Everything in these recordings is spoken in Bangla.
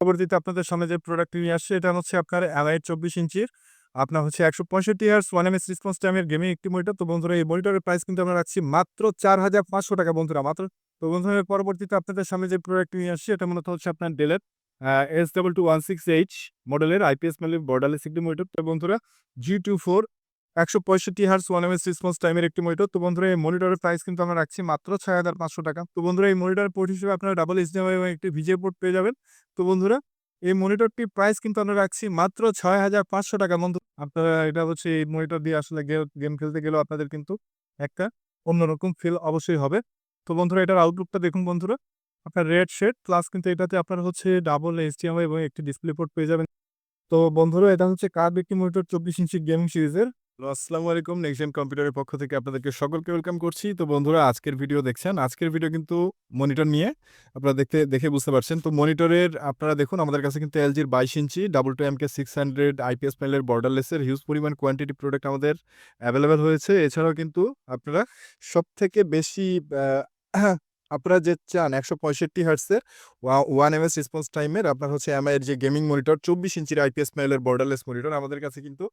পরবর্তীতে আপনাদের সামনে যে প্রোডাক্টটি নিয়ে আসছে, এটা হচ্ছে আপনার এমআই চব্বিশ ইঞ্চির। আপনার হচ্ছে একশো পঁয়ষট্টি ইয়ার্স ওয়ান এমএস রেসপন্স টাইমের গেমিং একটি মনিটর তো বন্ধুরা, এই মনিটরের প্রাইস কিন্তু আমরা রাখছি মাত্র চার হাজার পাঁচশো টাকা বন্ধুরা, মাত্র। তো বন্ধুরা পরবর্তীতে আপনাদের সামনে যে প্রোডাক্টটি নিয়ে আসছে, এটা মূলত হচ্ছে আপনার ডেলের S double two one six H মডেলের আইপিএস মেলের বর্ডারলেস একটি মনিটর তো বন্ধুরা জি টু ফোর একশো পঁয়ষট্টি হার্স ওয়ান এমএস রেসপন্স টাইমের একটি মনিটর তো বন্ধুরা, এই মনিটরের প্রাইস কিন্তু আমরা রাখছি মাত্র ছয় হাজার পাঁচশো টাকা। তো বন্ধুরা, এই মনিটরের পোর্ট হিসেবে আপনারা ডাবল এইচডিএমআই এবং একটি ভিজে পোর্ট পেয়ে যাবেন। তো বন্ধুরা, এই মনিটরটির প্রাইস কিন্তু আমরা রাখছি মাত্র ছয় হাজার পাঁচশো টাকা। বন্ধু, আপনারা, এটা হচ্ছে এই মনিটর দিয়ে আসলে গেম খেলতে গেলেও আপনাদের কিন্তু একটা অন্যরকম ফিল অবশ্যই হবে। তো বন্ধুরা, এটার আউটলুকটা দেখুন বন্ধুরা। আপনার রেড শেড প্লাস কিন্তু এটাতে আপনার হচ্ছে ডাবল এইচডিএমআই এবং একটি ডিসপ্লে পোর্ট পেয়ে যাবেন। তো বন্ধুরা, এটা হচ্ছে কার একটি মনিটর চব্বিশ ইঞ্চি গেমিং সিরিজের আসসালামু আলাইকুম। নেক্সট কম্পিউটারের পক্ষ থেকে আপনাদেরকে সকলকে ওয়েলকাম করছি। তো বন্ধুরা, আজকের ভিডিও দেখছেন? আজকের ভিডিও কিন্তু মনিটর নিয়ে আপনারা দেখতে, দেখে বুঝতে পারছেন। তো মনিটরের আপনারা দেখুন, আমাদের কাছে কিন্তু এলজির বাইশ inch double two MK six hundred IPS প্যানেলের বর্ডারলেসের হিউজ পরিমাণ কোয়ান্টিটি প্রোডাক্ট আমাদের অ্যাভেলেবেল হয়েছে। এছাড়াও কিন্তু আপনারা সব থেকে বেশি আপনারা যে চান একশো পঁয়ষট্টি হার্টসের ওয়ান এম এস রেসপন্স টাইমের আপনার হচ্ছে এমআই এর যে গেমিং মনিটর চব্বিশ ইঞ্চির আইপিএস প্যানেলের বর্ডারলেস মনিটর আমাদের কাছে কিন্তু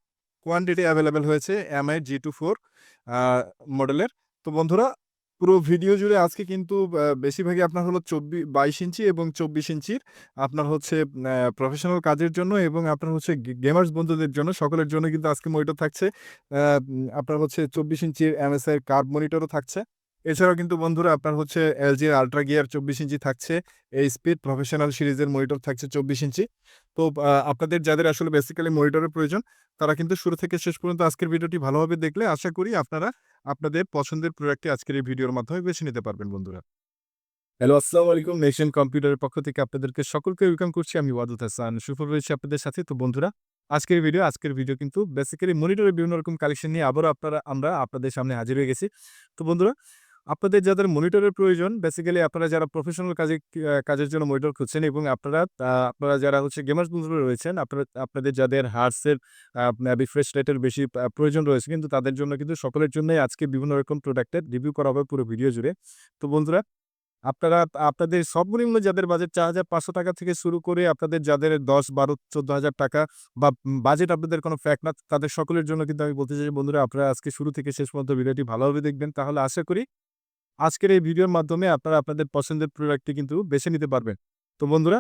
কোয়ান্টিটি অ্যাভেলেবেল হয়েছে এমআই জি টু ফোর মডেলের তো বন্ধুরা, পুরো ভিডিও জুড়ে আজকে কিন্তু বেশিরভাগই আপনার হলো চব্বিশ বাইশ ইঞ্চি এবং চব্বিশ ইঞ্চির। আপনার হচ্ছে প্রফেশনাল কাজের জন্য এবং আপনার হচ্ছে গেমার্স বন্ধুদের জন্য, সকলের জন্য কিন্তু আজকে মনিটর থাকছে। আপনার হচ্ছে চব্বিশ ইঞ্চির এমএসআই কার্ভ মনিটরও থাকছে। এছাড়াও কিন্তু বন্ধুরা আপনার হচ্ছে এলজি আলট্রা গিয়ার চব্বিশ ইঞ্চি থাকছে। এই স্পিড প্রফেশনাল সিরিজের মনিটর থাকছে চব্বিশ ইঞ্চি। তো আপনাদের যাদের আসলে বেসিক্যালি মনিটরের প্রয়োজন, তারা কিন্তু শুরু থেকে শেষ পর্যন্ত আজকের ভিডিওটি ভালোভাবে দেখলে আশা করি আপনারা আপনাদের পছন্দের প্রোডাক্টটি আজকের এই ভিডিওর মাধ্যমে বেছে নিতে পারবেন বন্ধুরা। হ্যালো আসসালামু আলাইকুম। নেশন কম্পিউটারের পক্ষ থেকে আপনাদেরকে সকলকে ওয়েলকাম করছি। আমি ওয়াদুদ হাসান। সুফর রয়েছে আপনাদের সাথে। তো, বন্ধুরা, আজকের ভিডিও আজকের ভিডিও কিন্তু বেসিক্যালি মনিটরের বিভিন্ন রকম কালেকশন নিয়ে আবারও আপনারা, আমরা আপনাদের সামনে হাজির হয়ে গেছি। তো, বন্ধুরা আপনাদের যাদের মনিটরের প্রয়োজন বেসিক্যালি আপনারা যারা প্রফেশনাল কাজে কাজের জন্য মনিটর খুঁজছেন এবং আপনারা আপনারা যারা হচ্ছে গেমার্স বন্ধুরা রয়েছেন, আপনারা, আপনাদের যাদের হার্টসের রিফ্রেশ রেটের বেশি প্রয়োজন রয়েছে, কিন্তু তাদের জন্য কিন্তু সকলের জন্যই আজকে বিভিন্ন রকম প্রোডাক্টের রিভিউ করা হবে পুরো ভিডিও জুড়ে। তো বন্ধুরা, আপনারা, আপনাদের সর্বনিম্ন যাদের বাজেট চার হাজার পাঁচশো টাকা থেকে শুরু করে আপনাদের যাদের দশ, বারো, চোদ্দ হাজার টাকা বা বাজেট আপনাদের কোনো ফ্যাক্ট না, তাদের সকলের জন্য কিন্তু আমি বলতে চাই বন্ধুরা, আপনারা আজকে শুরু থেকে শেষ পর্যন্ত ভিডিওটি ভালোভাবে দেখবেন। তাহলে আশা করি আজকের এই ভিডিওর মাধ্যমে আপনারা আপনাদের পছন্দের প্রোডাক্টটি কিন্তু বেছে নিতে পারবেন। তো বন্ধুরা,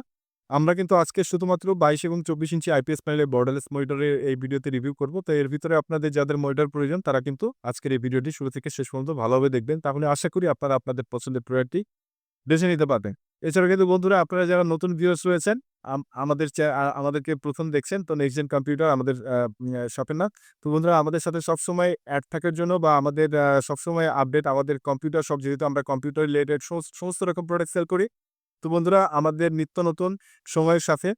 আমরা কিন্তু আজকে শুধুমাত্র বাইশ এবং চব্বিশ ইঞ্চি আইপিএস প্যানেলের বর্ডারলেস মনিটরের এই ভিডিওতে রিভিউ করব। তো এর ভিতরে আপনাদের যাদের মনিটর প্রয়োজন, তারা কিন্তু আজকের এই ভিডিওটি শুরু থেকে শেষ পর্যন্ত ভালোভাবে দেখবেন। তাহলে আশা করি আপনারা আপনাদের পছন্দের প্রোডাক্টটি বেছে নিতে পারবেন। এছাড়া কিন্তু বন্ধুরা, আপনারা যারা নতুন ভিউয়ার্স রয়েছেন আমাদের আমাদেরকে প্রথম দেখছেন, তো নেক্সট জেন কম্পিউটার আমাদের শপের না তো বন্ধুরা, আমাদের সাথে সবসময় অ্যাড থাকার জন্য বা আমাদের সব সবসময় আপডেট আমাদের কম্পিউটার সব যেহেতু আমরা কম্পিউটার রিলেটেড সমস্ত রকম প্রোডাক্ট সেল করি। তো বন্ধুরা, আমাদের নিত্য নতুন সময়ের সাথে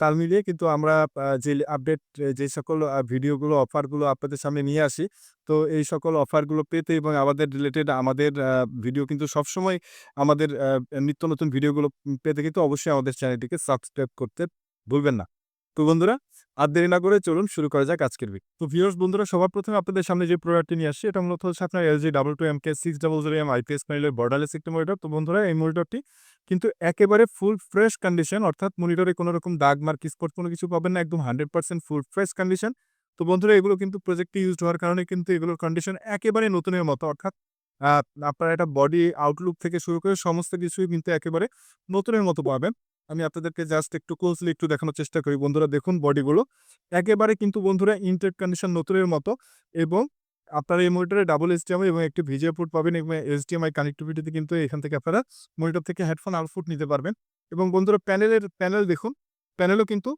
তাল মিলিয়ে কিন্তু আমরা যে আপডেট যে সকল ভিডিওগুলো অফারগুলো আপনাদের সামনে নিয়ে আসি। তো এই সকল অফারগুলো পেতে এবং আমাদের রিলেটেড আমাদের ভিডিও কিন্তু সবসময় আমাদের নিত্য নতুন ভিডিওগুলো পেতে কিন্তু অবশ্যই আমাদের চ্যানেলটিকে সাবস্ক্রাইব করতে ভুলবেন না। তো বন্ধুরা, আর দেরি না করে চলুন শুরু করা যাক আজকের ভিডিও তো ভিউয়ার্স বন্ধুরা, সবার প্রথমে আপনাদের সামনে যে প্রোডাক্টটি নিয়ে আসছি, এটা মূলত হচ্ছে আপনার LG double two M K six double zero M IPS প্যানেলের বর্ডারলেস একটি মনিটর তো বন্ধুরা, এই মনিটরটি কিন্তু একেবারে ফুল ফ্রেশ কন্ডিশন অর্থাৎ মনিটরে কোনো রকম দাগ মার্ক স্পট কোনো কিছু পাবেন না, একদম hundred percent full fresh condition তো বন্ধুরা, এগুলো কিন্তু প্রজেক্টে ইউজ হওয়ার কারণে কিন্তু এগুলোর কন্ডিশন একেবারে নতুনের মতো, অর্থাৎ আপনারা এটা বডি আউটলুক থেকে শুরু করে সমস্ত কিছুই কিন্তু একেবারে নতুনের মতো পাবেন। আমি আপনাদেরকে জাস্ট একটু ক্লোজলি একটু দেখানোর চেষ্টা করি। বন্ধুরা, দেখুন বডিগুলো একেবারে কিন্তু বন্ধুরা ইনটেক কন্ডিশন নতুনের মতো এবং আপনারা এই মনিটরে ডাবল এইচডিএমআই এবং একটি ভিজিএ পোর্ট পাবেন এবং এইচডিএমআই কানেক্টিভিটিতে কিন্তু এখান থেকে আপনারা মনিটর থেকে হেডফোন আউটপুট নিতে পারবেন। এবং বন্ধুরা প্যানেলের প্যানেল দেখুন প্যানেলও কিন্তু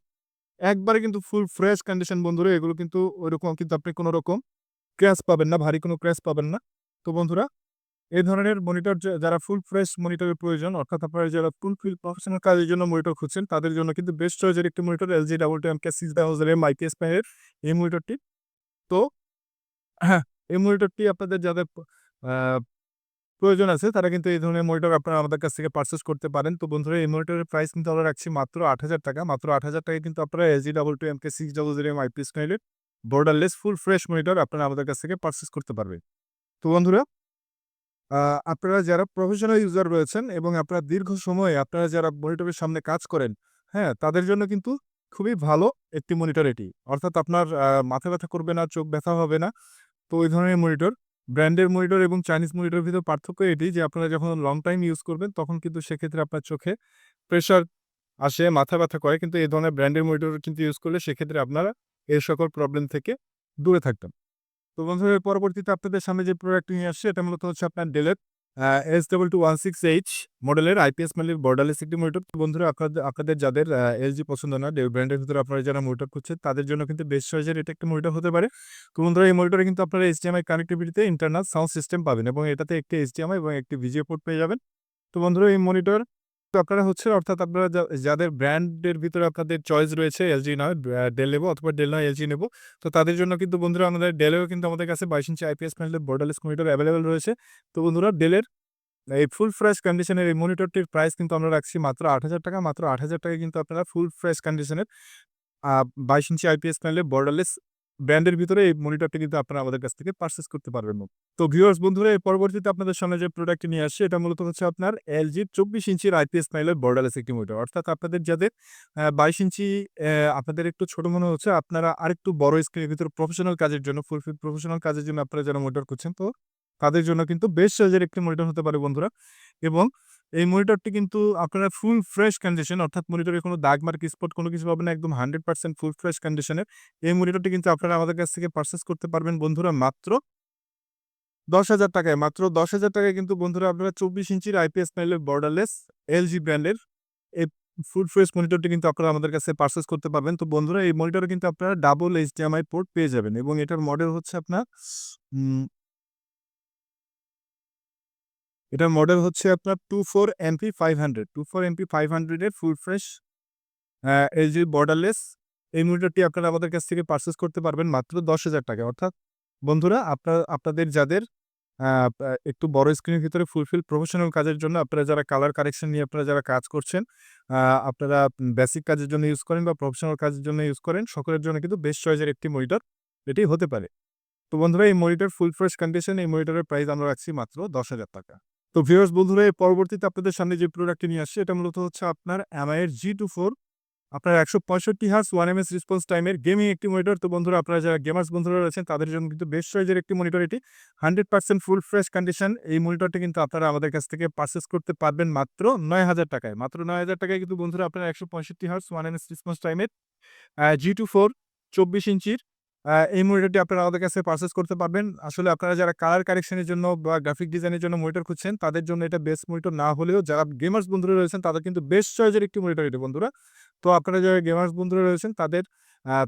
একবারে কিন্তু ফুল ফ্রেশ কন্ডিশন বন্ধুরা, এগুলো কিন্তু ওইরকম কিন্তু আপনি কোনো রকম ক্র্যাশ পাবেন না, ভারী কোনো ক্র্যাশ পাবেন না। তো বন্ধুরা, এই ধরনের মনিটর যারা ফুল ফ্রেশ মনিটরের প্রয়োজন, অর্থাৎ আপনারা যারা ফুল ফিল প্রফেশনাল কাজের জন্য মনিটর খুঁজছেন, তাদের জন্য কিন্তু বেস্ট চয়েসের একটি monitor LG double two M K six thousand M IPS প্যানেলের এই মনিটরটি তো হ্যাঁ এই মনিটরটি আপনাদের যাদের প্রয়োজন আছে তারা কিন্তু এই ধরনের মনিটর আপনারা আমাদের কাছ থেকে পারচেস করতে পারেন তো বন্ধুরা এই মনিটরের প্রাইস কিন্তু আমরা রাখছি মাত্র আট হাজার টাকা মাত্র আট হাজার টাকা কিন্তু আপনারা LG double two M K six double zero M IPS প্যানেলের বর্ডারলেস ফুল ফ্রেশ মনিটর আপনারা আমাদের কাছ থেকে পারচেস করতে পারবেন তো বন্ধুরা আপনারা যারা প্রফেশনাল ইউজার রয়েছেন এবং আপনারা দীর্ঘ সময়ে আপনারা যারা মনিটরের সামনে কাজ করেন হ্যাঁ? তাদের জন্য কিন্তু খুবই ভালো একটি মনিটর এটি। অর্থাৎ আপনার মাথা ব্যথা করবে না, চোখ ব্যথা হবে না। তো ওই ধরনের মনিটর। ব্র্যান্ডের মনিটর এবং চাইনিজ মনিটরের ভিতরে পার্থক্য এটি যে আপনারা যখন লং টাইম ইউজ করবেন তখন কিন্তু সেক্ষেত্রে আপনার চোখে প্রেশার আসে, মাথা ব্যথা করে। কিন্তু এই ধরনের ব্র্যান্ডের মনিটর কিন্তু ইউজ করলে সেক্ষেত্রে আপনারা এই সকল প্রবলেম থেকে দূরে থাকবেন। তো বন্ধুরা পরবর্তীতে আপনাদের সামনে যে প্রোডাক্টটি নিয়ে আসছে এটা মূলত হচ্ছে আপনার ডেলের আ S2216H মডেলের আইপিএস প্যানেলের বর্ডারলেস একটি মনিটর। বন্ধুরা আপনাদের যাদের এলজি পছন্দ না, ব্র্যান্ডের ভিতরে আপনারা যারা মনিটর খুঁজছেন তাদের জন্য কিন্তু বেস্ট চয়েসের এটা একটা মনিটর হতে পারে। তো বন্ধুরা এই মনিটরে কিন্তু আপনারা এইচডিএমআই কানেক্টিভিটিতে ইন্টারনাল সাউন্ড সিস্টেম পাবেন এবং এটাতে একটি এইচডিএমআই এবং একটি ভিজিও পোর্ট পেয়ে যাবেন। তো বন্ধুরা এই মনিটর তো আপনারা হচ্ছে অর্থাৎ আপনারা যাদের ব্র্যান্ডের ভিতরে আপনাদের চয়েস রয়েছে এলজি নয় ডেল নেব অথবা ডেল নয় এলজি নেব। তো তাদের জন্য কিন্তু বন্ধুরা আমাদের ডেলেও কিন্তু আমাদের কাছে 22 ইঞ্চি আইপিএস প্যানেলের বর্ডারলেস মনিটর অ্যাভেলেবেল রয়েছে। তো বন্ধুরা ডেলের এই ফুল ফ্রেশ কন্ডিশনের এই মনিটরটির প্রাইস কিন্তু আমরা রাখছি মাত্র ৳৮,০০০ মাত্র আট হাজার টাকায় কিন্তু আপনারা ফুল ফ্রেশ কন্ডিশনের বাইশ ইঞ্চি আইপিএস প্যানেলের বর্ডারলেস ব্র্যান্ডের ভিতরে এই মনিটরটি কিন্তু আপনারা আমাদের কাছ থেকে পারচেজ করতে পারবেন। তো ভিউয়ার্স বন্ধুরা, এই পরবর্তীতে আপনাদের সামনে যে প্রোডাক্টটি নিয়ে আসছে, এটা মূলত হচ্ছে আপনার এলজি 24 ইঞ্চির আইপিএস প্যানেলের বর্ডারলেস একটি মনিটর। অর্থাৎ আপনাদের যাদের বাইশ ইঞ্চি আপনাদের একটু ছোট মনে হচ্ছে, আপনারা আরেকটু বড় স্ক্রিনের ভিতরে প্রফেশনাল কাজের জন্য ফুলফিল প্রফেশনাল কাজের জন্য আপনারা যারা মনিটর করছেন, তো তাদের জন্য কিন্তু বেস্ট চয়েসের একটি মনিটর হতে পারে, বন্ধুরা। এবং এই মনিটরটি কিন্তু আপনারা ফুল ফ্রেশ কন্ডিশন অর্থাৎ মনিটরে কোনো দাগ মার্ক স্পট কোনো কিছু পাবেন একদম 100% ফুল ফ্রেশ কন্ডিশনের। এই মনিটরটি কিন্তু আপনারা আমাদের কাছ থেকে পারচেজ করতে পারবেন বন্ধুরা মাত্র দশ হাজার টাকায়। মাত্র দশ হাজার টাকায় কিন্তু বন্ধুরা আপনারা 24 ইঞ্চির আইপিএস প্যানেলের বর্ডারলেস এলজি ব্র্যান্ডের এই ফুল ফ্রেশ মনিটরটি কিন্তু আপনারা আমাদের কাছে পারচেজ করতে পারবেন। তো বন্ধুরা এই মনিটরে কিন্তু আপনারা ডাবল HDMI পোর্ট পেয়ে যাবেন এবং এটার মডেল হচ্ছে আপনার এটার মডেল হচ্ছে আপনার two four MP five hundred two four MP five হান্ড্রেডের ফুল ফ্রেশ এলজি বর্ডারলেস এই মনিটরটি আপনারা আমাদের কাছ থেকে পারচেজ করতে পারবেন মাত্র দশ হাজার টাকা অর্থাৎ বন্ধুরা আপনার আপনাদের যাদের একটু বড় স্ক্রিনের ভিতরে ফুলফিল প্রফেশনাল কাজের জন্য আপনারা যারা কালার কারেকশন নিয়ে আপনারা যারা কাজ করছেন, আপনারা বেসিক কাজের জন্য ইউজ করেন বা প্রফেশনাল কাজের জন্য ইউজ করেন সকলের জন্য কিন্তু বেস্ট চয়েসের একটি মনিটর এটি হতে পারে। তো বন্ধুরা এই মনিটর ফুল ফ্রেশ কন্ডিশন এই মনিটরের প্রাইস আমরা রাখছি মাত্র ৳১০,০০০ টাকা। তো ভিউয়ার্স বন্ধুরা পরবর্তীতে আপনাদের সামনে যে প্রোডাক্টটি নিয়ে আসছে, এটা মূলত হচ্ছে আপনার MI এর G24 আপনার ১৬৫ হার্টজ 1 এমএস রেসপন্স টাইমের গেমিং একটি মনিটর। তো বন্ধুরা, আপনারা যারা গেমার্স বন্ধুরা রয়েছেন, তাদের জন্য কিন্তু বেস্ট চয়েসের একটি মনিটর এটি। 100% ফুল ফ্রেশ কন্ডিশন এই মনিটরটি কিন্তু আপনারা আমাদের কাছ থেকে পারচেজ করতে পারবেন মাত্র নয় হাজার টাকায়। মাত্র নয় হাজার টাকায় কিন্তু বন্ধুরা আপনার আপনারা ১৬৫ হার্টজ 1 এমএস রেসপন্স টাইমের জি টু ফোর চব্বিশ ইঞ্চির এই মনিটরটি আপনারা আমাদের কাছে পারচেজ করতে পারবেন। আসলে আপনারা যারা কালার কারেকশনের জন্য বা গ্রাফিক ডিজাইনের জন্য মনিটর খুঁজছেন, তাদের জন্য এটা বেস্ট মনিটর না হলেও যারা গেমার্স বন্ধুরা রয়েছেন, তাদের কিন্তু বেস্ট চয়েসের একটি মনিটর এটি বন্ধুরা। তো আপনারা যারা গেমার্স বন্ধুরা রয়েছেন, তাদের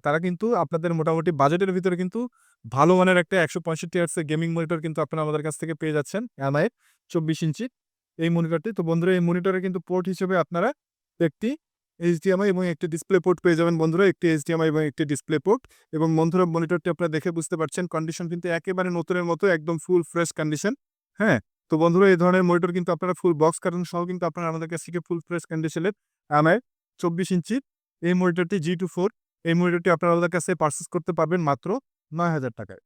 তারা কিন্তু আপনাদের মোটামুটি বাজেটের ভিতরে কিন্তু ভালো মানের একটা ১৬৫ হার্টজের গেমিং মনিটর কিন্তু আপনারা আমাদের কাছ থেকে পেয়ে যাচ্ছেন MI 24 ইঞ্চি এই মনিটরটি। তো বন্ধুরা, এই মনিটরে কিন্তু পোর্ট হিসেবে আপনারা একটি HDMI এবং একটি ডিসপ্লে পোর্ট পেয়ে যাবেন বন্ধুরা। একটি HDMI এবং একটি ডিসপ্লে পোর্ট এবং বন্ধুরা মনিটরটি আপনারা দেখে বুঝতে পারছেন কন্ডিশন কিন্তু একেবারে নতুনের মতো, একদম ফুল ফ্রেশ কন্ডিশন। হ্যাঁ? তো বন্ধুরা, এই ধরনের মনিটর কিন্তু আপনারা ফুল বক্স কার্টন সহ কিন্তু আপনারা আমাদের কাছ থেকে ফুল ফ্রেশ কন্ডিশনের MI 24 ইঞ্চির এই মনিটরটি G24 এই মনিটরটি আপনারা আমাদের কাছে পারচেজ করতে পারবেন মাত্র নয় হাজার টাকায়।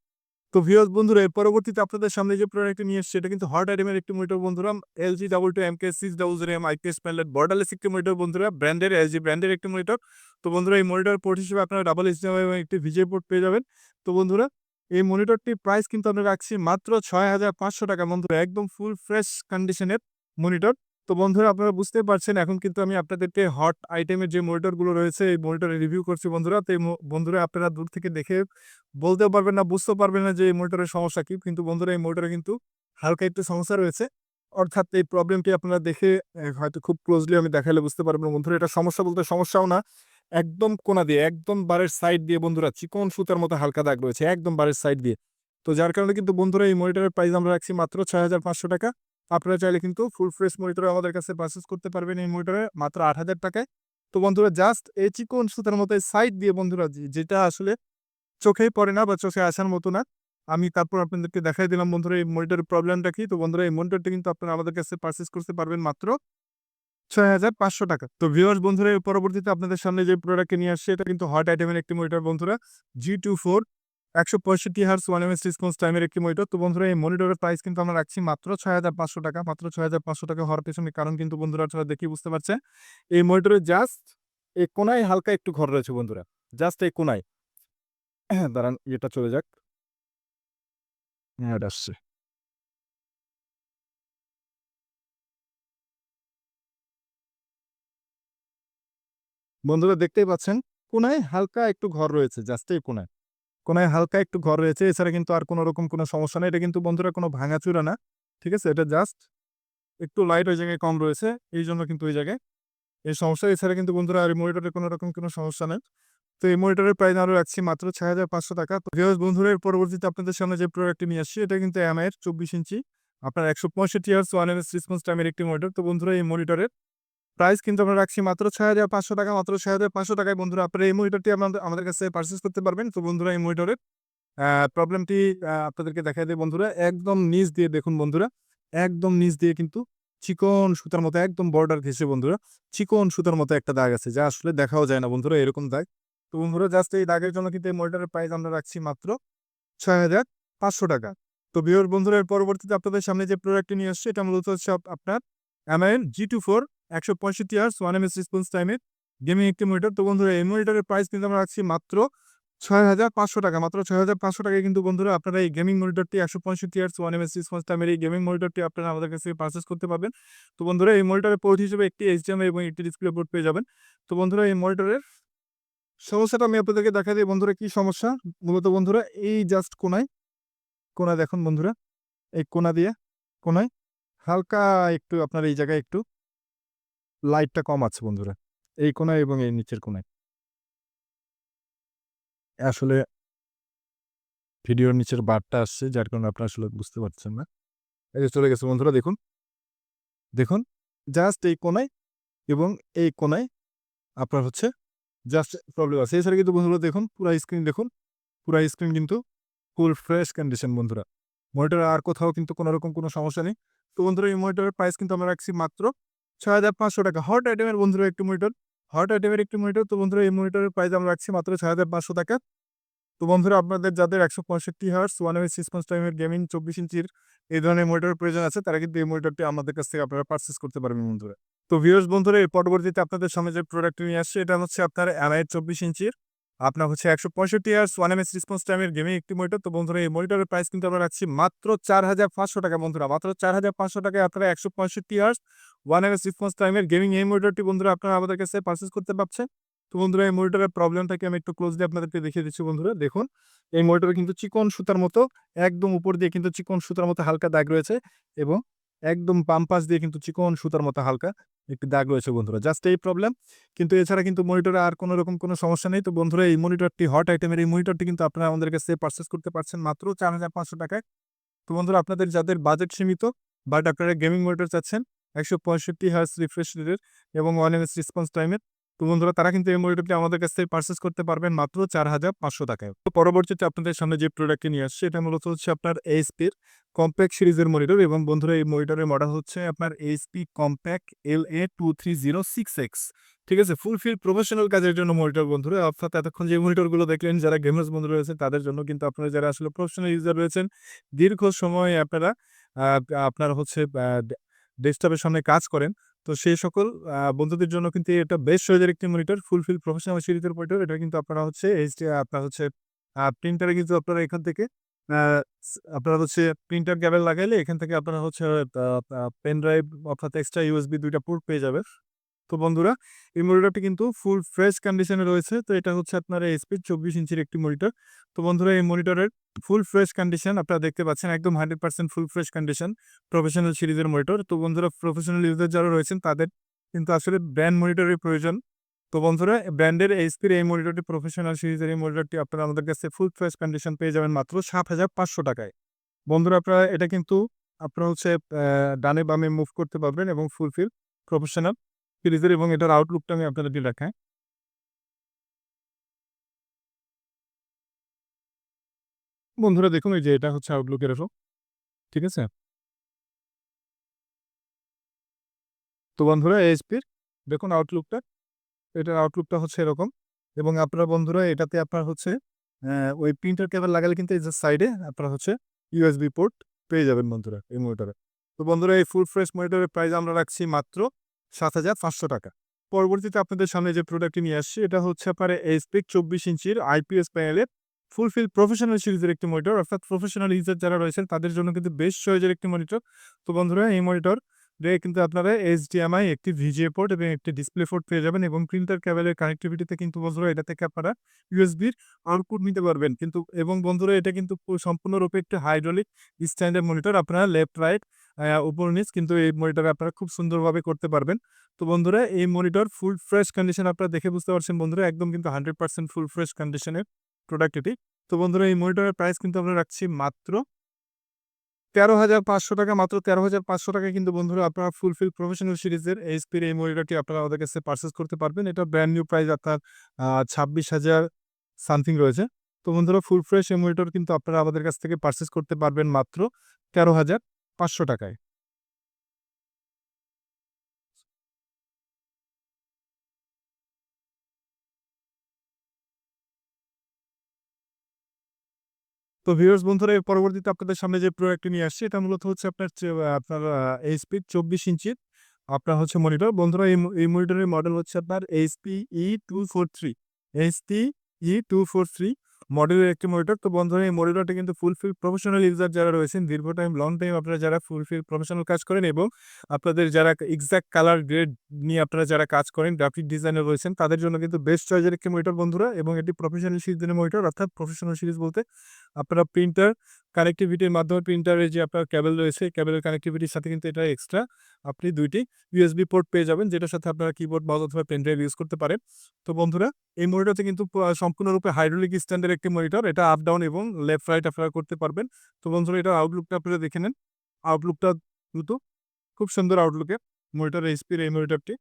তো ভিউয়ার্স বন্ধুরা এর পরবর্তীতে আপনাদের সামনে যে প্রোডাক্টটি নিয়ে এসেছি এটা কিন্তু হট আইটেমের একটি মনিটর বন্ধুরা। LG 22MK600M আইপিএস প্যানেলের বর্ডারলেস একটি মনিটর বন্ধুরা। ব্র্যান্ডের LG ব্র্যান্ডের একটি মনিটর। তো বন্ধুরা এই মনিটর পোর্ট হিসেবে আপনারা ডাবল HDMI এবং একটি VGA পোর্ট পেয়ে যাবেন। তো বন্ধুরা এই মনিটরটির প্রাইস কিন্তু আমরা রাখছি মাত্র ৳৬,৫০০ টাকা বন্ধুরা। একদম ফুল ফ্রেশ কন্ডিশনের মনিটর। তো বন্ধুরা আপনারা বুঝতেই পারছেন এখন কিন্তু আমি আপনাদেরকে হট আইটেমের যে মনিটরগুলো রয়েছে এই মনিটরে রিভিউ করছি বন্ধুরা। তো এই বন্ধুরা আপনারা দূর থেকে দেখে বলতেও পারবেন না, বুঝতেও পারবেন না যে এই মনিটরের সমস্যা কি। কিন্তু বন্ধুরা এই মনিটরে কিন্তু হালকা একটু সমস্যা রয়েছে। অর্থাৎ এই প্রবলেমটি আপনারা দেখে হয়তো খুব ক্লোজলি আমি দেখালে বুঝতে পারবেন বন্ধুরা। এটা সমস্যা বলতে সমস্যাও না। একদম কোনা দিয়ে একদম বারের সাইড দিয়ে বন্ধুরা চিকন সুতার মতো হালকা দাগ রয়েছে একদম বারের সাইড দিয়ে। তো যার কারণে কিন্তু বন্ধুরা এই মনিটরের প্রাইস আমরা রাখছি মাত্র ৳৬,৫০০ টাকা। আপনারা চাইলে কিন্তু ফুল ফ্রেশ মনিটর আমাদের কাছে পারচেজ করতে পারবেন এই মনিটরে মাত্র আট হাজার টাকায়। তো বন্ধুরা জাস্ট এই চিকন সুতার মতো সাইড দিয়ে বন্ধুরা যেটা আসলে চোখেই পড়ে না বা চোখে আসার মতো না। আমি তারপর আপনাদেরকে দেখাই দিলাম বন্ধুরা এই মনিটরের প্রবলেমটা কি। তো বন্ধুরা এই মনিটরটি কিন্তু আপনারা আমাদের কাছে পারচেজ করতে পারবেন মাত্র ৳৬,৫০০ টাকা। তো ভিউয়ার্স বন্ধুরা পরবর্তীতে আপনাদের সামনে যে প্রোডাক্টটি নিয়ে আসছে এটা কিন্তু হট আইটেমের একটি মনিটর বন্ধুরা। G24 ১৬৫ হার্টজ 1 এমএস রেসপন্স টাইমের একটি মনিটর। তো বন্ধুরা এই মনিটরের প্রাইস কিন্তু আমরা রাখছি মাত্র ৳৬,৫০০ টাকা। মাত্র ৳৬,৫০০ টাকা হওয়ার পেছনে কারণ কিন্তু বন্ধুরা আপনারা দেখেই বুঝতে পারছেন। এই মনিটরে জাস্ট এই কোনায় হালকা একটু ঘর রয়েছে বন্ধুরা জাস্ট এই কোনায় দাঁড়ান এটা চলে যাক হ্যাঁ আসছে বন্ধুরা দেখতেই পাচ্ছেন কোনায় হালকা একটু ঘর রয়েছে জাস্ট এই কোনায় কোনায় হালকা একটু ঘর রয়েছে, এছাড়া কিন্তু আর কোনো রকম কোনো সমস্যা নেই। এটা কিন্তু বন্ধুরা কোনো ভাঙাচুরা না, ঠিক আছে? এটা জাস্ট একটু লাইট ওই জায়গায় কম রয়েছে, এই জন্য কিন্তু ওই জায়গায়। এই সমস্যা, এছাড়া কিন্তু বন্ধুরা আর মনিটরের কোনো রকম কোনো সমস্যা নেই। তো এই মনিটরের প্রাইস আরও রাখছি মাত্র ছয় হাজার পাঁচশো টাকা। তো বন্ধুরা পরবর্তীতে আপনাদের সামনে যে প্রোডাক্টটি নিয়ে আসছি, এটা কিন্তু এমআইয়ের চব্বিশ ইঞ্চি। আপনার একশো পঁয়ষট্টি hertz one M S response টাইমের একটি মনিটর তো বন্ধুরা, এই মনিটরের প্রাইস কিন্তু আমরা রাখছি মাত্র ছয় হাজার পাঁচশো টাকা, মাত্র ছয় হাজার পাঁচশো টাকায়। বন্ধুরা, আপনারা এই মনিটরটি আমাদের আমাদের কাছে পারচেস করতে পারবেন। তো বন্ধুরা, এই মনিটরের প্রবলেমটি আপনাদেরকে দেখা দেয় বন্ধুরা। একদম নিচ দিয়ে দেখুন বন্ধুরা, একদম নিচ দিয়ে কিন্তু চিকন সুতার মতো, একদম বর্ডার ঘেসে বন্ধুরা, চিকন সুতার মতো একটা দাগ আছে, যা আসলে দেখাও যায় না বন্ধুরা, এরকম দাগ। তো বন্ধুরা জাস্ট এই দাগের জন্য কিন্তু এই মনিটরের প্রাইস আমরা রাখছি মাত্র ছয় হাজার পাঁচশো টাকা। তো বিওর বন্ধুরা পরবর্তীতে আপনাদের সামনে যে প্রোডাক্টটি নিয়ে আসছে, এটা মূলত হচ্ছে আপ- আপনার এমআইএন জি টু ফোর একশো পঁয়ষট্টি hertz one M S response টাইমের গেমিং একটি মনিটর তো বন্ধুরা, এই মনিটরের প্রাইস কিন্তু আমরা রাখছি মাত্র ছয় হাজার পাঁচশো টাকা। মাত্র ছয় হাজার পাঁচশো টাকায় কিন্তু বন্ধুরা, আপনারা এই গেমিং মনিটরটি একশো পঁয়ষট্টি hertz one M S response টাইমের এই গেমিং মনিটরটি আপনারা আমাদের কাছে পারচেস করতে পারবেন। তো বন্ধুরা, এই মনিটরের পোর্ট হিসেবে একটি এইচডিএমআই এবং একটি ডিসপ্লে পোর্ট পেয়ে যাবেন। তো বন্ধুরা, এই মনিটরের সমস্যাটা আমি আপনাদেরকে দেখা দিই। বন্ধুরা, কি সমস্যা? মূলত বন্ধুরা, এই জাস্ট কোনায় কোনায় দেখুন বন্ধুরা, এই কোনা দিয়ে কোনায় হালকা একটু আপনার এই জায়গায় একটু লাইটটা কম আছে বন্ধুরা। এই কোনায় এবং এই নিচের কোনায় আসলে ভিডিওর নিচের বারটা আসছে, যার কারণে আপনারা আসলে বুঝতে পারছেন না। এই যে চলে গেছে বন্ধুরা, দেখুন। দেখুন জাস্ট এই কোনায় এবং এই কোনায় আপনার হচ্ছে জাস্ট প্রবলেম আছে। এছাড়া কিন্তু বন্ধুরা, দেখুন, পুরো স্ক্রিন দেখুন। পুরো স্ক্রিন কিন্তু ফুল ফ্রেশ কন্ডিশন বন্ধুরা। মনিটর আর কোথাও কিন্তু কোনোরকম কোনো সমস্যা নেই। তো বন্ধুরা, এই মনিটরের প্রাইস কিন্তু আমরা রাখছি মাত্র ছয় হাজার পাঁচশো টাকা। হট আইটেমের বন্ধুরা, একটি মনিটর হট আইটেমের একটি মনিটর তো বন্ধুরা, এই মনিটরের প্রাইস আমরা রাখছি মাত্র ছয় হাজার পাঁচশো টাকা। তো বন্ধুরা, আপনাদের যাদের একশো পঁয়ষট্টি হার্স ওয়ান সিক্স টাইমের গেমিং চব্বিশ ইঞ্চির এই ধরনের মনিটরের প্রয়োজন আছে, তারা কিন্তু এই মনিটরটি আমাদের কাছ থেকে আপনারা পারচেস করতে পারবেন বন্ধুরা। তো ভিউয়ার্স বন্ধুরা এর পরবর্তীতে আপনাদের সামনে যে প্রোডাক্ট নিয়ে আসছে, এটা হচ্ছে আপনার এমআই চব্বিশ ইঞ্চির আপনার হচ্ছে একশো পঁয়ষট্টি hertz one M S response টাইমের গেমিং একটি মনিটর তো বন্ধুরা, এই মনিটরের প্রাইস কিন্তু আমরা রাখছি মাত্র চার হাজার পাঁচশো টাকা বন্ধুরা। মাত্র চার হাজার পাঁচশো টাকায় আপনারা একশো পঁয়ষট্টি hertz one M S response টাইমের গেমিং এই মনিটরটি বন্ধুরা, আপনারা আমাদের কাছে পারচেস করতে পারছেন। তো বন্ধুরা, এই মনিটরের প্রবলেমটাকে আমি একটু ক্লোজলি আপনাদেরকে দেখিয়ে দিচ্ছি বন্ধুরা। দেখুন, এই মনিটরে কিন্তু চিকন সুতার মতো, একদম উপর দিয়ে কিন্তু চিকন সুতার মতো হালকা দাগ রয়েছে এবং একদম পাম্পাস দিয়ে কিন্তু চিকন সুতার মতো হালকা একটি দাগ রয়েছে বন্ধুরা জাস্ট এই প্রবলেম কিন্তু এছাড়া কিন্তু মনিটরে আর কোনো রকম কোনো সমস্যা নেই। তো বন্ধুরা, এই মনিটরটি হট আইটেমের এই মনিটরটি কিন্তু আপনারা আমাদের কাছে পারচেস করতে পারছেন মাত্র চার হাজার পাঁচশো টাকায়। তো বন্ধুরা, আপনাদের যাদের বাজেট সীমিত বাট আপনারা গেমিং মনিটর চাচ্ছেন, একশো পঁয়ষট্টি হার্স রিফ্রেশ রেটের এবং ওয়ান এম এস রেসপন্স টাইমের তো বন্ধুরা, তারা কিন্তু এই মনিটরটি আমাদের কাছ থেকে পারচেস করতে পারবেন মাত্র চার হাজার পাঁচশো টাকায়। তো পরবর্তীতে আপনাদের সামনে যে প্রোডাক্টটি নিয়ে আসছে, এটা মূলত হচ্ছে আপনার এইচপির কম্প্যাক্ট সিরিজের মনিটর এবং বন্ধুরা, এই মনিটরের মডেল হচ্ছে আপনার HP compact L A two three zero six X ঠিক আছে? ফুলফিল প্রফেশনাল কাজের জন্য মনিটর বন্ধুরা, অর্থাৎ এতক্ষণ যে মনিটরগুলো দেখলেন, যারা গেমার্স বন্ধু রয়েছে তাদের জন্য কিন্তু আপনারা যারা আসলে প্রফেশনাল ইউজার রয়েছেন, দীর্ঘ সময় আপনারা আপনার হচ্ছে ডেস্কটপের সামনে কাজ করেন। তো সেই সকল বন্ধুদের জন্য কিন্তু এটা বেস্ট সাইজের একটি মনিটর ফুলফিল প্রফেশনাল সিরিজের মনিটর এটা কিন্তু আপনারা হচ্ছে এইচডি আপনার হচ্ছে প্রিন্টারে কিন্তু আপনারা এখান থেকে আপনারা হচ্ছে প্রিন্টার ক্যাবেল লাগাইলে এখান থেকে আপনারা হচ্ছে পেন ড্রাইভ অর্থাৎ এক্সট্রা ইউএসবি দুইটা পোর্ট পেয়ে যাবে তো বন্ধুরা, এই মনিটরটি কিন্তু ফুল ফ্রেশ কন্ডিশনে রয়েছে। তো এটা হচ্ছে আপনার এইচপি চব্বিশ ইঞ্চির একটি মনিটর তো বন্ধুরা, এই মনিটরের ফুল ফ্রেশ কন্ডিশন আপনারা দেখতে পাচ্ছেন, একদম hundred percent full fresh condition professional সিরিজের মনিটর তো বন্ধুরা প্রফেশনাল ইউজার যারা রয়েছেন, তাদের কিন্তু আসলে ব্র্যান্ড মনিটরের প্রয়োজন। তো বন্ধুরা ব্র্যান্ডের এইচপির এই মনিটরটি প্রফেশনাল সিরিজের এই মনিটরটি আপনারা আমাদের কাছে ফুল ফ্রেশ কন্ডিশন পেয়ে যাবেন মাত্র সাত হাজার পাঁচশো টাকায়। বন্ধুরা, আপনারা এটা কিন্তু, আপনারা হচ্ছে ডানে বামে মুভ করতে পারবেন এবং ফুলফিল প্রফেশনাল সিরিজের এবং এটার আউটলুকটা আমি আপনাদেরকে দেখাই। বন্ধুরা, দেখুন, এই যে এটা হচ্ছে আউটলুকের এরকম, ঠিক আছে? তো বন্ধুরা এইচপির দেখুন আউটলুকটা এটার আউটলুকটা হচ্ছে এরকম, এবং আপনার বন্ধুরা, এটাতে আপনার হচ্ছে ওই প্রিন্টার কেবল লাগালে কিন্তু এই যে সাইডে আপনার হচ্ছে ইউএসবি পোর্ট পেয়ে যাবেন বন্ধুরা, এই মনিটরে তো বন্ধুরা, এই ফুল ফ্রেশ মনিটরের প্রাইস আমরা রাখছি মাত্র সাত হাজার পাঁচশো টাকা। পরবর্তীতে আপনাদের সামনে যে প্রোডাক্টটি নিয়ে আসছি, এটা হচ্ছে আপনার এইচপি চব্বিশ ইঞ্চির আইপিএস প্যানেলের ফুলফিল প্রফেশনাল সিরিজের একটি মনিটর অর্থাৎ প্রফেশনাল ইউজার যারা রয়েছেন, তাদের জন্য কিন্তু বেশ চয়েজের একটি মনিটর তো বন্ধুরা, এই মনিটর কিন্তু আপনারা এইচডিএমআই একটি ভিজিএ পোর্ট এবং একটি ডিসপ্লে পোর্ট পেয়ে যাবেন এবং প্রিন্টার ক্যাবেলের কানেক্টিভিটিতে কিন্তু বন্ধুরা, এটা থেকে আপনারা ইউএসবির আউটপুট নিতে পারবেন। কিন্তু, এবং বন্ধুরা, এটা কিন্তু সম্পূর্ণরূপে একটি হাইড্রোলিক স্ট্যান্ডার্ড মনিটর আপনারা লেফট রাইট উপর নিচ কিন্তু এই মনিটরে আপনারা খুব সুন্দরভাবে করতে পারবেন। তো বন্ধুরা, এই মনিটর ফুল ফ্রেশ কন্ডিশন আপনারা দেখে বুঝতে পারছেন বন্ধুরা, একদম কিন্তু হান্ড্রেড পার্সেন্ট ফুল ফ্রেশ কন্ডিশনের প্রোডাক্ট এটি। তো বন্ধুরা, এই মনিটরের প্রাইস কিন্তু আমরা রাখছি মাত্র তেরো হাজার পাঁচশো টাকা, মাত্র তেরো হাজার পাঁচশো টাকা কিন্তু বন্ধুরা আপনারা ফুলফিল প্রফেশনাল সিরিজের এই এইচপির এই মনিটরটি আপনারা আমাদের কাছে পারচেস করতে পারবেন। এটা ব্র্যান্ড নিউ প্রাইস আপনার ছাব্বিশ হাজার সামথিং রয়েছে। তো বন্ধুরা ফুল ফ্রেশ এই মনিটর কিন্তু আপনারা আমাদের কাছ থেকে পারচেস করতে পারবেন মাত্র তেরো হাজার পাঁচশো টাকায়। তো ভিউয়ার্স বন্ধুরা, এর পরবর্তীতে আপনাদের সামনে যে প্রোডাক্টটি নিয়ে আসছে, এটা মূলত হচ্ছে আপনার আপনার এইচপি চব্বিশ ইঞ্চির আপনার হচ্ছে মনিটর বন্ধুরা, এই এই মনিটরের মডেল হচ্ছে আপনার HP E two four three HP E two four three মডেলের একটি মনিটর তো বন্ধুরা, এই মনিটরটা কিন্তু ফুলফিল প্রফেশনাল ইউজার যারা রয়েছেন দীর্ঘ টাইম লং টাইম আপনারা যারা ফুলফিল প্রফেশনাল কাজ করেন এবং আপনাদের যারা এক্সাক্ট কালার গ্রেড নিয়ে আপনারা যারা কাজ করেন গ্রাফিক ডিজাইনার রয়েছেন, তাদের জন্য কিন্তু বেস্ট চয়েজের একটি মনিটর বন্ধুরা এবং এটি প্রফেশনাল সিরিজের মনিটর অর্থাৎ প্রফেশনাল সিরিজ বলতে আপনারা প্রিন্টার কানেক্টিভিটির মাধ্যমে প্রিন্টারের যে আপনার ক্যাবেল রয়েছে ক্যাবেলের কানেক্টিভিটির সাথে কিন্তু এটা এক্সট্রা আপনি দুইটি ইউএসবি পোর্ট পেয়ে যাবেন, যেটার সাথে আপনারা কিবোর্ড মাউস অথবা পেন ড্রাইভ ইউজ করতে পারেন। তো বন্ধুরা, এই মনিটরতে কিন্তু সম্পূর্ণরূপে হাইড্রোলিক স্ট্যান্ডের একটি মনিটর এটা আপ ডাউন এবং লেফট রাইট আপনারা করতে পারবেন। তো বন্ধুরা, এটা আউটলুকটা আপনারা দেখে নেন। আউটলুকটা দ্রুত খুব সুন্দর আউটলুকে মনিটর এইচপির এই মনিটরটি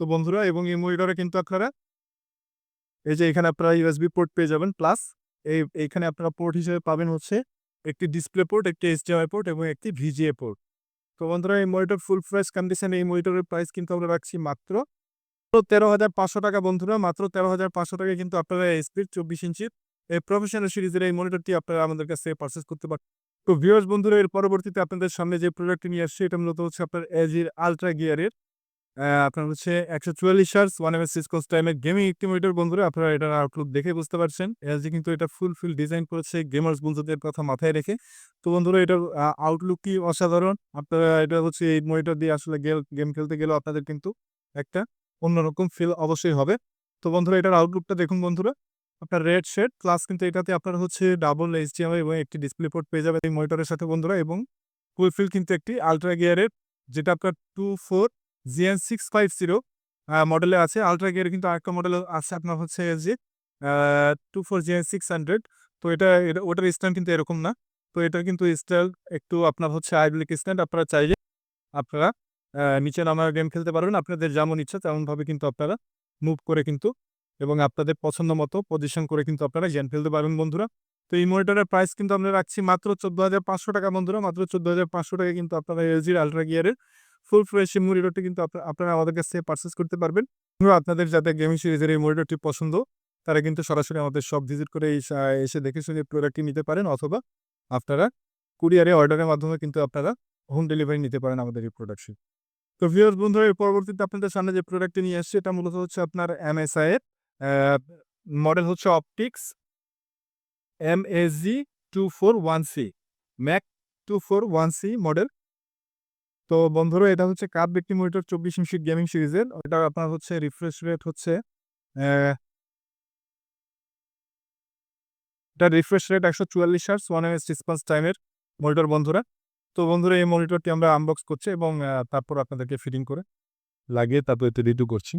তো বন্ধুরা, এবং এই মনিটরে কিন্তু আপনারা এই যে এখানে আপনারা ইউএসবি পোর্ট পেয়ে যাবেন প্লাস এই, এইখানে আপনারা পোর্ট হিসেবে পাবেন হচ্ছে একটি ডিসপ্লে পোর্ট একটি এইচডিএমআই পোর্ট এবং একটি ভিজিএ পোর্ট তো বন্ধুরা, এই মনিটর ফুল ফ্রেশ কন্ডিশন এই মনিটরের প্রাইস কিন্তু আমরা রাখছি মাত্র তেরো হাজার পাঁচশো টাকা বন্ধুরা। মাত্র তেরো হাজার পাঁচশো টাকা কিন্তু আপনারা এইচপির চব্বিশ ইঞ্চির এই প্রফেশনাল সিরিজের এই মনিটরটি আপনারা আমাদের কাছে পারচেস করতে পারেন তো ভিউয়ার্স বন্ধুরা, এর পরবর্তীতে আপনাদের সামনে যে প্রোডাক্টটি নিয়ে আসছে, এটা মূলত হচ্ছে আপনার এজির আলট্রা গিয়ারের আপনার হচ্ছে একশো চুয়াল্লিশ শার্স ওয়ান এম এস সিসকোস টাইমের গেমিং একটি মনিটর বন্ধুরা, আপনারা এটার আউটলুক দেখে বুঝতে পারছেন। এলজি কিন্তু এটা ফুল ফিল ডিজাইন করেছে গেমার্স বন্ধুদের কথা মাথায় রেখে। তো বন্ধুরা, এটার আউটলুক কি অসাধারণ। আপনারা, এটা হচ্ছে এই মনিটর দিয়ে আসলে গেম খেলতে গেলেও আপনাদের কিন্তু একটা অন্যরকম ফিল অবশ্যই হবে। তো বন্ধুরা, এটার আউটলুকটা দেখুন বন্ধুরা। আপনার রেড শেড প্লাস কিন্তু এটাতে আপনার হচ্ছে ডাবল এইচডিএমআই এবং একটি ডিসপ্লে পোর্ট পেয়ে যাবেন এই মনিটরের সাথে বন্ধুরা এবং ফুলফিল কিন্তু একটি আলট্রা গিয়ারের যেটা আপনার two four GN six five zero মডেলে আছে। আলট্রা গিয়ার কিন্তু আরেকটা মডেল আছে আপনার হচ্ছে যে two four GN six hundred তো এটা ওটার স্ট্যান্ড কিন্তু এরকম না। তো এটা কিন্তু স্টাইল একটু আপনার হচ্ছে আইডলিক স্ট্যান্ড আপনারা চাইলে আপনারা নিচে নামার গেম খেলতে পারবেন। আপনাদের যেমন ইচ্ছা তেমনভাবে কিন্তু আপনারা মুভ করে কিন্তু এবং আপনাদের পছন্দ মতো পজিশন করে কিন্তু আপনারা গেম ফেলতে পারবেন বন্ধুরা। তো এই মনিটরের প্রাইস কিন্তু আমরা রাখছি মাত্র চোদ্দ হাজার পাঁচশো টাকা বন্ধুরা। মাত্র চোদ্দ হাজার পাঁচশো টাকা কিন্তু আপনারা এলজির আলট্রা গিয়ারের ফুল ফ্রেশ এই মনিটরটি কিন্তু আপনারা আমাদের কাছ থেকে পারচেস করতে পারবেন। আপনাদের যাতে গেমিং সিরিজের এই মনিটরটি পছন্দ, তারা কিন্তু সরাসরি আমাদের সব ভিজিট করে এসে দেখে শুনে প্রোডাক্টটি নিতে পারেন অথবা আপনারা কুরিয়ারে অর্ডারের মাধ্যমে কিন্তু আপনারা হোম ডেলিভারি নিতে পারেন আমাদের এই প্রোডাক্টটি তো ভিউয়ার্স বন্ধুরা এর পরবর্তীতে আপনাদের সামনে যে প্রোডাক্টটি নিয়ে আসছে, এটা মূলত হচ্ছে আপনার এমএসআই এর মডেল হচ্ছে Optix M S G two four one C MAG two four one C model তো বন্ধুরা, এটা হচ্ছে কাপ ব্যক্তি মনিটর চব্বিশ ইঞ্চি গেমিং সিরিজের এটা আপনার হচ্ছে রিফ্রেশ রেট হচ্ছে এটা রিফ্রেশ রেট একশো চুয়াল্লিশ hertz one M S response টাইমের মনিটর বন্ধুরা। তো বন্ধুরা, এই মনিটরটি আমরা আনবক্স করছি এবং তারপর আপনাদেরকে ফিটিং করে লাগিয়ে তারপর এতে রিডিউ করছি।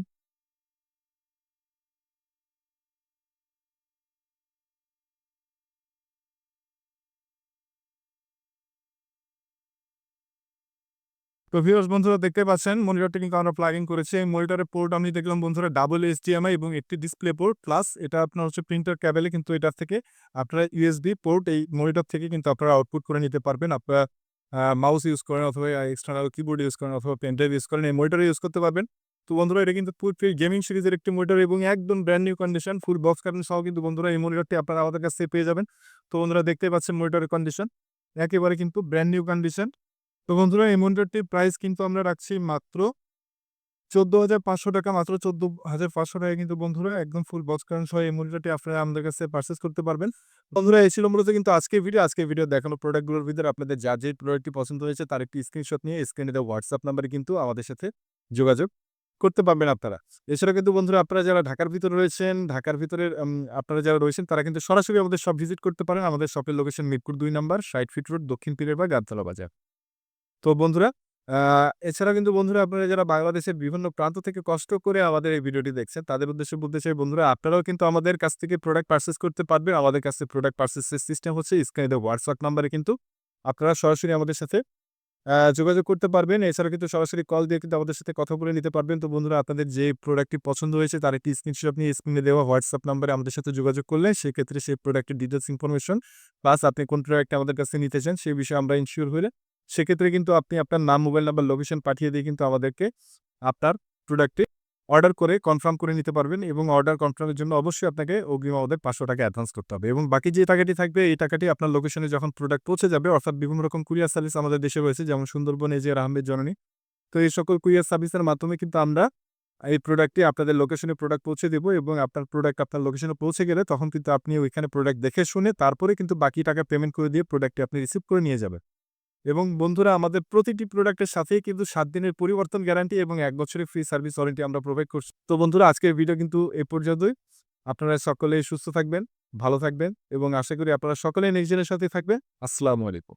তো ভিউয়ার্স বন্ধুরা দেখতে পাচ্ছেন মনিটরটি কিন্তু আমরা প্লাগিং করেছি। এই মনিটরের পোর্ট আমি দেখলাম বন্ধুরা ডাবল এইচডিএমআই এবং একটি ডিসপ্লে পোর্ট প্লাস এটা আপনার হচ্ছে প্রিন্টার ক্যাবেলে কিন্তু এটার থেকে আপনারা ইউএসবি পোর্ট এই মনিটর থেকে কিন্তু আপনারা আউটপুট করে নিতে পারবেন। আপনারা মাউস ইউজ করেন অথবা এক্সটার্নাল কিবোর্ড ইউজ করেন অথবা পেন ড্রাইভ ইউজ করেন, এই মনিটর ইউজ করতে পারবেন। তো বন্ধুরা এটা কিন্তু ফ্রি গেমিং সিরিজের একটি মনিটর এবং একদম brand new condition full box current সহ কিন্তু বন্ধুরা এই মনিটরটি আপনারা আমাদের কাছ পেয়ে যাবেন। তো বন্ধুরা দেখতে পাচ্ছেন মনিটরের কন্ডিশন একেবারে কিন্তু ব্র্যান্ড নিউ কন্ডিশন তো বন্ধুরা, এই মনিটরটির প্রাইস কিন্তু আমরা রাখছি মাত্র চোদ্দ হাজার পাঁচশো টাকা, মাত্র চোদ্দ হাজার পাঁচশো টাকা কিন্তু বন্ধুরা, একদম ফুল বক্স কারণ সহ এই মনিটরটি আপনারা আমাদের কাছে পারচেস করতে পারবেন। বন্ধুরা, এই ছিল মূলত কিন্তু আজকের ভিডিও আজকে ভিডিও দেখানো প্রোডাক্টগুলোর ভিতরে আপনাদের যা যে প্রোডাক্টটি পছন্দ হয়েছে, তার একটি স্ক্রিনশট নিয়ে স্ক্রিনে দেওয়া হোয়াটসঅ্যাপ নাম্বারে কিন্তু আমাদের সাথে যোগাযোগ করতে পারবেন আপনারা। এছাড়া কিন্তু বন্ধুরা, আপনারা যারা ঢাকার ভিতরে রয়েছেন, ঢাকার ভিতরে আপনারা যারা রয়েছেন, তারা কিন্তু সরাসরি আমাদের সব ভিজিট করতে পারেন। আমাদের শপের লোকেশন মিরপুর দুই নাম্বার, ষাট ফিট রোড দক্ষিণ পীরের বা গাবতলা বাজার। তো বন্ধুরা এছাড়া কিন্তু বন্ধুরা আপনারা যারা বাংলাদেশের বিভিন্ন প্রান্ত থেকে কষ্ট করে আমাদের এই ভিডিওটি দেখছেন, তাদের উদ্দেশ্যে বলতে চাই বন্ধুরা, আপনারাও কিন্তু আমাদের কাছ থেকে প্রোডাক্ট পারচেস করতে পারবেন। আমাদের কাছে প্রোডাক্ট পারচেসের সিস্টেম হচ্ছে স্ক্রিনে হোয়াটসঅ্যাপ নাম্বারে কিন্তু আপনারা সরাসরি আমাদের সাথে যোগাযোগ করতে পারবেন। এছাড়া কিন্তু সরাসরি কল দিয়ে কিন্তু আমাদের সাথে কথা বলে নিতে পারবেন। তো বন্ধুরা, আপনাদের যে প্রোডাক্টটি পছন্দ হয়েছে, তার একটি স্ক্রিনশট নিয়ে স্ক্রিনে দেওয়া হোয়াটসঅ্যাপ নাম্বারে আমাদের সাথে যোগাযোগ করলে সেক্ষেত্রে সেই প্রোডাক্টের ডিটেলস ইনফরমেশন প্লাস আপনি কোন প্রোডাক্ট আমাদের কাছে নিতে চান, সেই বিষয়ে আমরা ইনশিওর হলে সেক্ষেত্রে কিন্তু আপনি আপনার নাম, মোবাইল নাম্বার লোকেশন পাঠিয়ে দিয়ে কিন্তু আমাদেরকে আপনার প্রোডাক্টটি অর্ডার করে কনফার্ম করে নিতে পারবেন এবং অর্ডার কনফার্মের জন্য অবশ্যই আপনাকে অগ্রিম আমাদের পাঁচশো টাকা অ্যাডভান্স করতে হবে এবং বাকি যে টাকাটি থাকবে, এই টাকাটি আপনার লোকেশনে যখন প্রোডাক্ট পৌঁছে যাবে, অর্থাৎ বিভিন্ন রকম কুরিয়ার সার্ভিস আমাদের দেশে রয়েছে, যেমন সুন্দরবন এজিয়ার আহমেদ জননী। তো এই সকল কুরিয়ার সার্ভিসের মাধ্যমে কিন্তু আমরা এই প্রোডাক্টটি আপনাদের লোকেশনে প্রোডাক্ট পৌঁছে দেবো এবং আপনার প্রোডাক্ট আপনার লোকেশনে পৌঁছে গেলে তখন কিন্তু আপনি ওইখানে প্রোডাক্ট দেখে শুনে তারপরে কিন্তু বাকি টাকা পেমেন্ট করে দিয়ে প্রোডাক্টটি আপনি রিসিভ করে নিয়ে যাবেন। এবং বন্ধুরা, আমাদের প্রতিটি প্রোডাক্টের সাথেই কিন্তু সাত দিনের পরিবর্তন গ্যারান্টি এবং এক বছরের ফ্রি সার্ভিস ওয়ারেন্টি আমরা প্রোভাইড করছি। তো বন্ধুরা, আজকের ভিডিও কিন্তু এ পর্যন্তই। আপনারা সকলেই সুস্থ থাকবেন, ভালো থাকবেন এবং আশা করি আপনারা সকলেই নেক্সট সাথে থাকবেন। আসসালামু আলাইকুম।